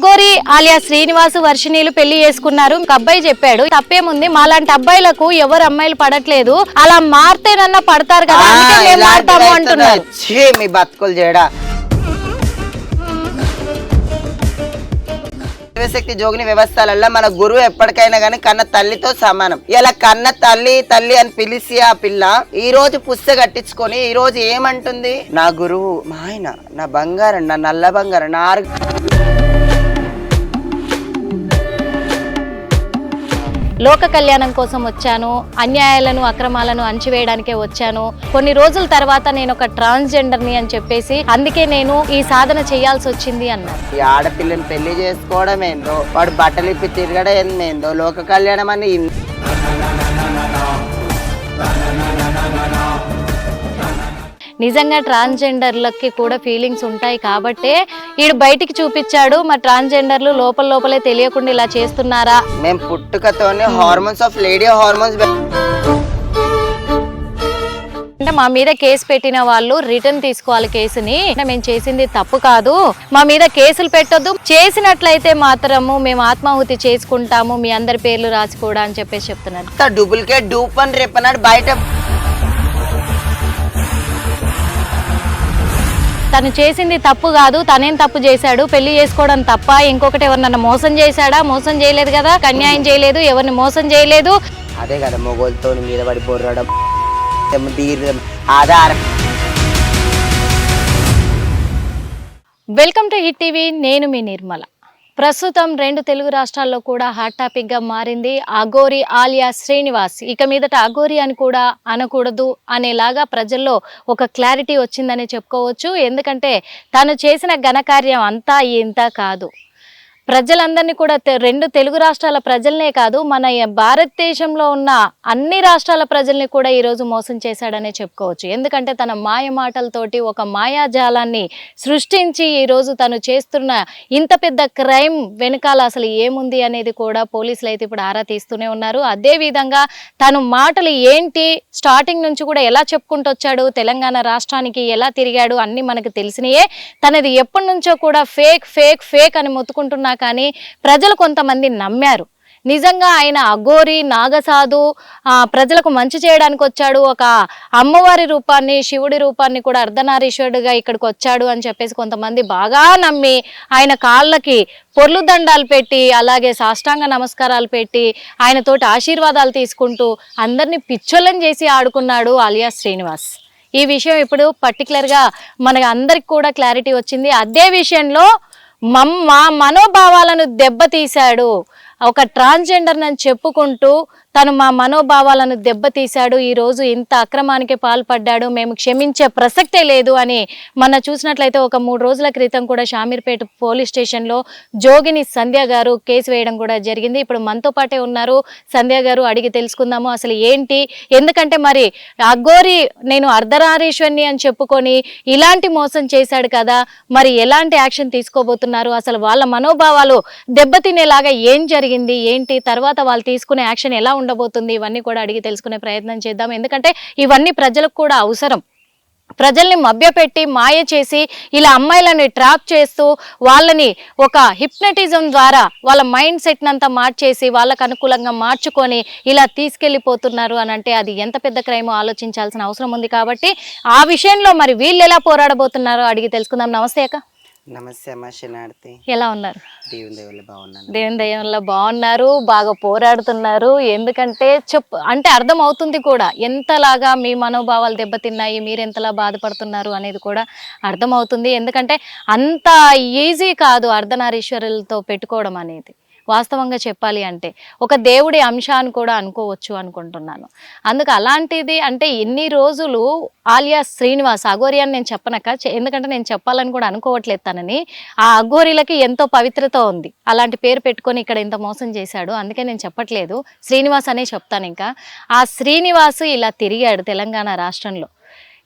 గోరి ఆలియా శ్రీనివాస్ వర్షిణీలు పెళ్ళి చేసుకున్నారు. ఒక అబ్బాయి చెప్పాడు తప్పేముంది మాలాంటి అబ్బాయిలకు ఎవరు అమ్మాయిలు పడట్లేదు. అలా మారితేనన్నా పడతారు కదా అందుకే ఆ, మేము ఇలాంటివి మారుతాము అంటున్నారు. అవుతున్నాయి. ఛీ, మీ బతుకులు చేయడా శక్తి జోగిని వ్యవస్థలలో మన గురువు ఎప్పటికైనా గానీ కన్న తల్లితో సమానం. ఇలా కన్న తల్లి తల్లి అని పిలిచి ఆ పిల్ల ఈ రోజు పుస్తక కట్టించుకొని ఈ రోజు ఏమంటుంది? నా గురువు మా ఆయన నా బంగారం నా నల్ల బంగారం నా ఆరు లోక కళ్యాణం కోసం వచ్చాను అన్యాయాలను అక్రమాలను అణచివేయడానికే వచ్చాను. కొన్ని రోజుల తర్వాత నేను ఒక ట్రాన్స్జెండర్ని అని చెప్పేసి అందుకే నేను ఈ సాధన చేయాల్సి వచ్చింది అన్నారు. ఈ ఆడపిల్లని పెళ్ళి చేసుకోవడం ఏందో వాడు బట్టలు ఇప్పి తిరగడం ఏందో లోక కళ్యాణం అని నిజంగా ట్రాన్స్జెండర్లకి కూడా ఫీలింగ్స్ ఉంటాయి కాబట్టే ఈడు బయటికి చూపించాడు మరి ట్రాన్స్జెండర్లు లోపల లోపలే తెలియకుండా ఇలా చేస్తున్నారా? మేము పుట్టుకతోనే హార్మోన్స్ ఆఫ్ లేడీ హార్మోన్స్ అంటే మా మీద కేసు పెట్టిన వాళ్ళు రిటర్న్ తీసుకోవాలి కేసుని. అంటే మేము చేసింది తప్పు కాదు. మా మీద కేసులు పెట్టొద్దు. చేసినట్లయితే మాత్రము మేము ఆత్మాహుతి చేసుకుంటాము. మీ అందరి పేర్లు రాసి కూడా అని చెప్పేసి చెప్తున్నారు. డూప్లికేట్ డూప్ అని రేపన్నాడు బయట. తను చేసింది తప్పు కాదు తనేం తప్పు చేశాడు? పెళ్ళి చేసుకోవడం తప్ప ఇంకొకటి ఎవరినన్నా మోసం చేశాడా? మోసం చేయలేదు కదా అన్యాయం చేయలేదు ఎవరిని మోసం చేయలేదు? అదే కదా మొగోలతో మీద పడి బొర్రడం ఆధారం. వెల్కమ్ టు హిట్ టీవీ నేను మీ నిర్మల. ప్రస్తుతం రెండు తెలుగు రాష్ట్రాల్లో కూడా హాట్ టాపిక్గా మారింది. అగోరి ఆలియా శ్రీనివాస్. ఇక మీదట అగోరి అని కూడా అనకూడదు అనేలాగా ప్రజల్లో ఒక క్లారిటీ వచ్చిందని చెప్పుకోవచ్చు. ఎందుకంటే తను చేసిన ఘనకార్యం అంతా ఇంత కాదు. ప్రజలందరినీ కూడా రెండు తెలుగు రాష్ట్రాల ప్రజలనే కాదు మన భారతదేశంలో ఉన్న అన్ని రాష్ట్రాల ప్రజల్ని కూడా ఈరోజు మోసం చేశాడనే చెప్పుకోవచ్చు. ఎందుకంటే తన మాయ మాటలతోటి ఒక మాయాజాలాన్ని సృష్టించి ఈరోజు తను చేస్తున్న ఇంత పెద్ద క్రైమ్ వెనకాల అసలు ఏముంది అనేది కూడా పోలీసులు అయితే ఇప్పుడు ఆరా తీస్తూనే ఉన్నారు. అదేవిధంగా తను మాటలు ఏంటి స్టార్టింగ్ నుంచి కూడా ఎలా చెప్పుకుంటూ వచ్చాడు తెలంగాణ రాష్ట్రానికి ఎలా తిరిగాడు అన్ని మనకు తెలిసినయే. తనది ఎప్పటి నుంచో కూడా ఫేక్ ఫేక్ ఫేక్ అని మొత్తుకుంటున్నా కానీ ప్రజలు కొంతమంది నమ్మారు. నిజంగా ఆయన అఘోరి నాగసాధు ఆ, ప్రజలకు మంచి చేయడానికి వచ్చాడు. ఒక అమ్మవారి రూపాన్ని శివుడి రూపాన్ని కూడా అర్ధనారీశ్వరుడిగా ఇక్కడికి వచ్చాడు అని చెప్పేసి కొంతమంది బాగా నమ్మి ఆయన కాళ్ళకి పొర్లు దండాలు పెట్టి అలాగే సాష్టాంగ నమస్కారాలు పెట్టి ఆయనతోటి ఆశీర్వాదాలు తీసుకుంటూ అందరినీ పిచ్చోళ్ళని చేసి ఆడుకున్నాడు అలియా శ్రీనివాస్. ఈ విషయం ఇప్పుడు పర్టికులర్గా మనకి అందరికి కూడా క్లారిటీ వచ్చింది. అదే విషయంలో మమ్మ మనోభావాలను దెబ్బతీశాడు. ఒక ట్రాన్స్జెండర్ నన్ను చెప్పుకుంటూ తను మా మనోభావాలను దెబ్బతీశాడు. ఈరోజు ఇంత అక్రమానికి పాల్పడ్డాడు. మేము క్షమించే ప్రసక్తే లేదు అని మొన్న చూసినట్లయితే ఒక మూడు రోజుల క్రితం కూడా షామీర్పేట పోలీస్ స్టేషన్లో జోగిని సంధ్య గారు కేసు వేయడం కూడా జరిగింది. ఇప్పుడు మనతో పాటే ఉన్నారు. సంధ్య గారు అడిగి తెలుసుకుందాము అసలు ఏంటి? ఎందుకంటే మరి అఘోరి నేను అర్ధనారీశ్వరిని అని చెప్పుకొని ఇలాంటి మోసం చేశాడు కదా. మరి ఎలాంటి యాక్షన్ తీసుకోబోతున్నారు? అసలు వాళ్ళ మనోభావాలు దెబ్బతినేలాగా ఏం జరిగింది? ఏంటి? తర్వాత వాళ్ళు తీసుకునే యాక్షన్ ఎలా ఉండబోతుంది? ఇవన్నీ కూడా అడిగి తెలుసుకునే ప్రయత్నం చేద్దాం. ఎందుకంటే ఇవన్నీ ప్రజలకు కూడా అవసరం. ప్రజల్ని మభ్యపెట్టి మాయ చేసి ఇలా అమ్మాయిలని ట్రాప్ చేస్తూ వాళ్ళని ఒక హిప్నటిజం ద్వారా వాళ్ళ మైండ్ సెట్నంతా మార్చేసి వాళ్ళకు అనుకూలంగా మార్చుకొని ఇలా తీసుకెళ్ళిపోతున్నారు అని అంటే అది ఎంత పెద్ద క్రైమో ఆలోచించాల్సిన అవసరం ఉంది కాబట్టి ఆ విషయంలో మరి వీళ్ళు ఎలా పోరాడబోతున్నారో అడిగి తెలుసుకుందాం. నమస్తే అక్క. నమస్తే అమ్మ ఎలా ఉన్నారు? దేవుని దేవుళ్ళు బాగున్నాను. దేవుని దయంలో బాగున్నారు బాగా పోరాడుతున్నారు. ఎందుకంటే చెప్పు అంటే అర్థం అవుతుంది కూడా ఎంతలాగా మీ మనోభావాలు దెబ్బతిన్నాయి మీరు ఎంతలా బాధపడుతున్నారు అనేది కూడా అర్థం అవుతుంది. ఎందుకంటే అంత ఈజీ కాదు అర్ధనారీశ్వరులతో పెట్టుకోవడం అనేది. వాస్తవంగా చెప్పాలి అంటే ఒక దేవుడి అంశాన్ని కూడా అనుకోవచ్చు అనుకుంటున్నాను. అందుకు అలాంటిది అంటే ఎన్ని రోజులు ఆలియా శ్రీనివాస్ అఘోరి అని నేను చెప్పనక చె- ఎందుకంటే నేను చెప్పాలని కూడా అనుకోవట్లేదు తనని. ఆ అఘోరీలకి ఎంతో పవిత్రత ఉంది. అలాంటి పేరు పెట్టుకొని ఇక్కడ ఇంత మోసం చేశాడు అందుకే నేను చెప్పట్లేదు. శ్రీనివాస్ అనే చెప్తాను ఇంకా. ఆ శ్రీనివాస్ ఇలా తిరిగాడు తెలంగాణ రాష్ట్రంలో.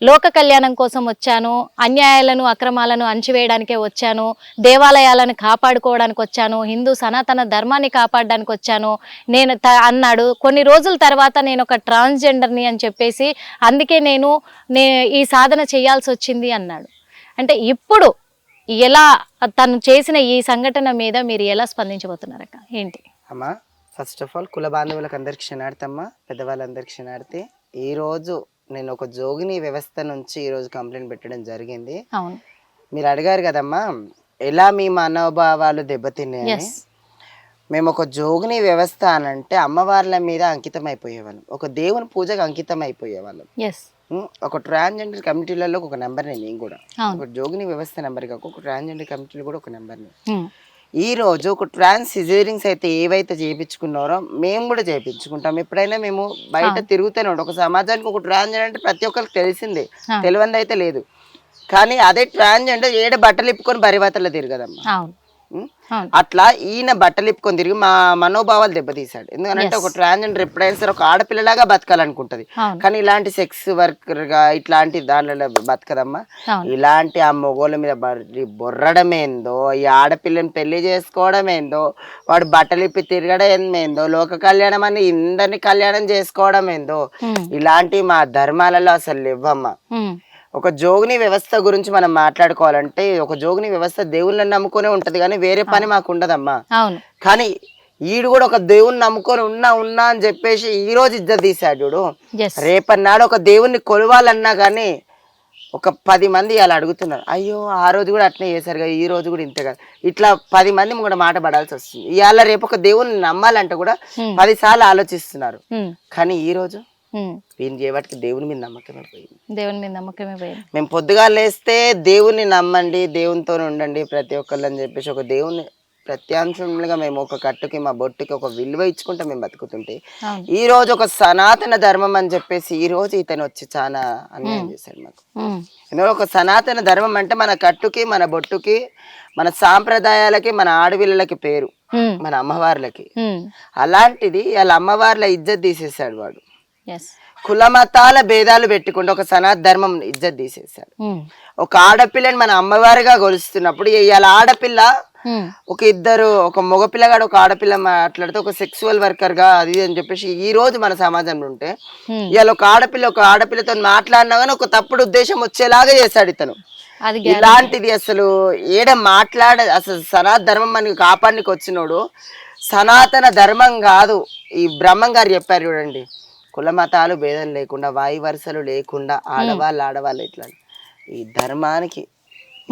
లోక కళ్యాణం కోసం వచ్చాను అన్యాయాలను అక్రమాలను అణచివేయడానికే వచ్చాను దేవాలయాలను కాపాడుకోవడానికి వచ్చాను హిందూ సనాతన ధర్మాన్ని కాపాడడానికి వచ్చాను. నేను త- అన్నాడు. కొన్ని రోజుల తర్వాత నేను ఒక ట్రాన్స్జెండర్ని అని చెప్పేసి అందుకే నేను నే ఈ సాధన చేయాల్సి వచ్చింది అన్నాడు. అంటే ఇప్పుడు ఎలా తను చేసిన ఈ సంఘటన మీద మీరు ఎలా స్పందించబోతున్నారక్క? ఏంటి? అమ్మా ఫస్ట్ ఆఫ్ ఆల్ కుల బాంధవులకు అందరికి క్షణార్థమ్మా పెద్దవాళ్ళందరికి క్షణార్థి ఈరోజు నేను ఒక జోగిని వ్యవస్థ నుంచి ఈ రోజు కంప్లైంట్ పెట్టడం జరిగింది. అవును. మీరు అడిగారు కదమ్మా ఎలా మీ మనోభావాలు దెబ్బతిన్నాయని? మేము ఒక జోగిని వ్యవస్థ అని అంటే అమ్మవార్ల మీద అంకితం అయిపోయేవాళ్ళం ఒక దేవుని పూజకు అంకితం అయిపోయేవాళ్ళం ఒక ట్రాన్స్జెండర్ కమిటీలలో ఒక నెంబర్ని నేను కూడా. ఒక జోగిని వ్యవస్థ నెంబర్ కాక ఒక ట్రాన్స్జెండర్ కమిటీలో కూడా ఒక నెంబర్ని. ఉమ్, ఈ రోజు ఒక ట్రాన్స్ సిజేరింగ్స్ అయితే ఏవైతే చేయించుకున్నారో మేము కూడా చేయించుకుంటాం ఎప్పుడైనా మేము బయట తిరుగుతూనే ఉంటాం. ఒక సమాజానికి ఒక ట్రాన్స్జెండర్ అంటే ప్రతి ఒక్కరికి తెలిసిందే. ఆ. తెలియంది అయితే లేదు. కానీ అదే ట్రాన్స్జెండర్ ఏడ బట్టలు ఇప్పుకొని బరివతలో తిరగదమ్మా. అట్లా ఈయన బట్టలు ఇప్పుకొని తిరిగి మా మనోభావాలు దెబ్బతీశాడు. ఎందుకంటే ఒక ట్రాన్స్జెండర్ ఎప్పుడైనా సరే ఒక ఆడపిల్లలాగా బతకాలనుకుంటది. కానీ ఇలాంటి సెక్స్ వర్కర్గా ఇట్లాంటి దానిలో బతకదమ్మా. ఇలాంటి ఆ మొగోళ్ళ మీద బర్రి బొర్రడం ఏందో ఈ ఆడపిల్లని పెళ్ళి చేసుకోవడం ఏందో వాడు బట్టలు ఇప్పి తిరగడం ఏందో లోక కళ్యాణం అని ఇందరిని కళ్యాణం చేసుకోవడం ఏందో ఇలాంటి మా ధర్మాలలో అసలు ఇవ్వమ్మా ఒక జోగిని వ్యవస్థ గురించి మనం మాట్లాడుకోవాలంటే ఒక జోగిని వ్యవస్థ దేవుళ్ళని నమ్ముకునే ఉంటది కానీ వేరే పని మాకు ఉండదమ్మా. కానీ ఈడు కూడా ఒక దేవుని నమ్ముకొని ఉన్నా ఉన్నా అని చెప్పేసి ఈ రోజు ఇద్దరు ఎస్ రేపన్నాడు ఒక దేవుణ్ణి కొలవాలన్నా కానీ ఒక పది మంది అలా అడుగుతున్నారు. అయ్యో ఆ రోజు కూడా అట్నే చేశారు కదా ఈ రోజు కూడా ఇంతే కదా. ఇట్లా పది మంది కూడా మాట పడాల్సి వస్తుంది. ఇవాళ రేపు ఒక దేవుణ్ణి నమ్మాలంటే కూడా Hmm. పది సార్లు ఆలోచిస్తున్నారు. ఉమ్, కానీ ఈ రోజు వీని చేయబట్టి దేవుని మీద నమ్మకమే పోయింది దేవుని మీద నమ్మకమే పోయింది మేము పొద్దుగా లేస్తే దేవుణ్ణి నమ్మండి దేవునితో ఉండండి ప్రతి ఒక్కళ్ళు అని చెప్పేసి ఒక దేవుని ప్రత్యాంశంగా మేము ఒక కట్టుకి మా బొట్టుకి ఒక విలువ ఇచ్చుకుంటే మేము బతుకుతుంటే ఈ రోజు ఒక సనాతన ధర్మం అని చెప్పేసి ఈ రోజు ఇతను వచ్చి చాలా అన్యాయం చేశాడు మాకు. ఎందుకంటే ఒక సనాతన ధర్మం అంటే మన కట్టుకి మన బొట్టుకి మన సాంప్రదాయాలకి మన ఆడవిళ్ళకి పేరు. మన అమ్మవార్లకి. అలాంటిది వాళ్ళ అమ్మవార్ల ఇజ్జత్ తీసేశాడు వాడు. కుల మతాల భేదాలు పెట్టుకుంటూ ఒక సనాతన ధర్మం ఇజ్జత్ తీసేశాడు. ఉమ్, ఒక ఆడపిల్లని మన అమ్మవారిగా కొలుస్తున్నప్పుడు ఇవాళ ఆడపిల్ల ఉమ్, ఒక ఇద్దరు ఒక మగ పిల్లగాడు ఒక ఆడపిల్ల మాట్లాడితే ఒక సెక్సువల్ వర్కర్గా అది అని చెప్పేసి ఈ రోజు మన సమాజంలో ఉంటే ఉమ్. ఇవాళ ఒక ఆడపిల్ల ఒక ఆడపిల్లతో మాట్లాడినా కానీ ఒక తప్పుడు ఉద్దేశం వచ్చేలాగా చేశాడు ఇతను. ఇలాంటిది అసలు ఏడ మాట్లాడ అసలు సనాతన ధర్మం మనకి కాపాడికి వచ్చినోడు సనాతన ధర్మం కాదు. ఈ బ్రహ్మం గారు చెప్పారు చూడండి. కుల మతాలు భేదం లేకుండా వాయు వరుసలు లేకుండా ఆడవాళ్ళు ఆడవాళ్ళు ఇట్లా ఈ ధర్మానికి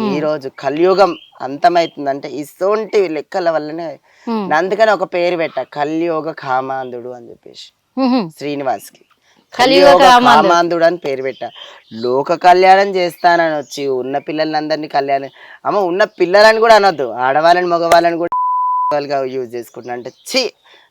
ఈ రోజు కలియుగం అంతమైతుందంటే ఇసోంటి లెక్కల వల్లనే అందుకని ఒక పేరు పెట్ట కలియుగ కామాంధుడు అని చెప్పేసి. శ్రీనివాస్కి. కలియుగ. కామాంధుడు అని పేరు పెట్ట. లోక కళ్యాణం చేస్తానని వచ్చి ఉన్న పిల్లలందరినీ కళ్యాణం అమ్మ ఉన్న పిల్లలని కూడా అనొద్దు. ఆడవాళ్ళని మగవాళ్ళని కూడా యూజ్ చేసుకుంటున్నా అంటే ఛీ!